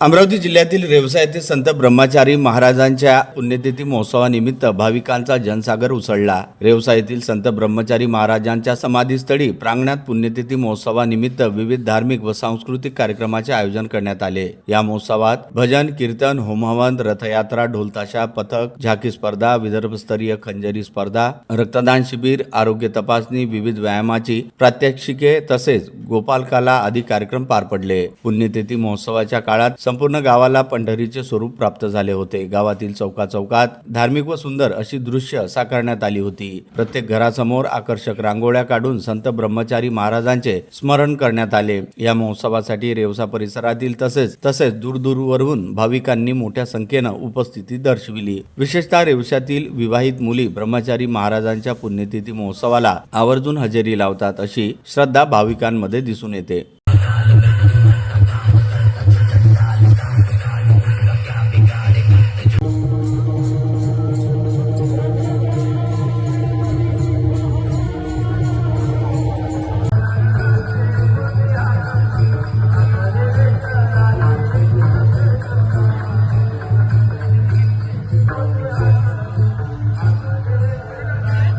अमरावती जिल्ह्यातील रेवसा येथे संत ब्रह्मचारी महाराजांच्या पुण्यतिथी महोत्सवानिमित्त भाविकांचा जनसागर उसळला. रेवसा येथील संत ब्रह्मचारी महाराजांच्या समाधीस्थळी प्रांगणात पुण्यतिथी महोत्सवानिमित्त विविध धार्मिक व सांस्कृतिक कार्यक्रमाचे आयोजन करण्यात आले. या महोत्सवात भजन कीर्तन होमहवन रथयात्रा ढोलताशा पथक झाकी स्पर्धा विदर्भस्तरीय खंजरी स्पर्धा रक्तदान शिबिर आरोग्य तपासणी विविध व्यायामाची प्रात्यक्षिके तसेच गोपालकाला आदी कार्यक्रम पार पडले. पुण्यतिथी महोत्सवाच्या काळात संपूर्ण गावाला पंढरीचे स्वरूप प्राप्त झाले होते. गावातील चौका चौकात धार्मिक व सुंदर अशी दृश्य साकारण्यात आली होती. प्रत्येक घरासमोर आकर्षक रांगोळ्या काढून संत ब्रह्मचारी महाराजांचे स्मरण करण्यात आले. या महोत्सवासाठी रेवसा परिसरातील तसेच तसेच दूरदूरवरून भाविकांनी मोठ्या संख्येनं उपस्थिती दर्शविली. विशेषतः रेवशातील विवाहित मुली ब्रह्मचारी महाराजांच्या पुण्यतिथी महोत्सवाला आवर्जून हजेरी लावतात अशी श्रद्धा भाविकांमध्ये दिसून येते.